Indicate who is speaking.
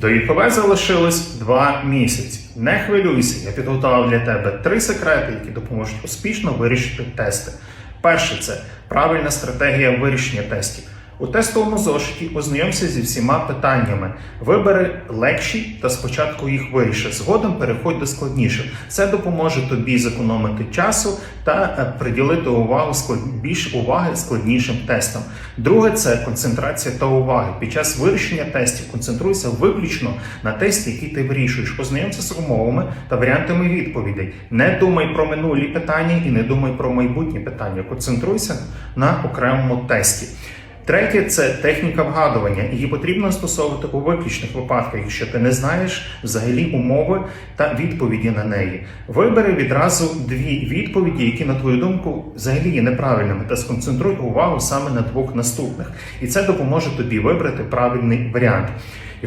Speaker 1: До ІПВ залишилось два місяці. Не хвилюйся, я підготував для тебе три секрети, які допоможуть успішно вирішити тести. Перше це правильна стратегія вирішення тестів. У тестовому зошиті ознайомся зі всіма питаннями. Вибери легші та спочатку їх виріши. Згодом переходь до складніших. Це допоможе тобі зекономити часу та е, приділити увагу склад... більш уваги складнішим тестам. Друге це концентрація та уваги. Під час вирішення тестів концентруйся виключно на тесті, який ти вирішуєш. Ознайомся з умовами та варіантами відповідей. Не думай про минулі питання і не думай про майбутні питання. Концентруйся на окремому тесті. Третє це техніка вгадування. Її потрібно застосовувати у виключних випадках, якщо ти не знаєш взагалі умови та відповіді на неї. Вибери відразу дві відповіді, які, на твою думку, взагалі є неправильними, та сконцентруй увагу саме на двох наступних. І це допоможе тобі вибрати правильний варіант.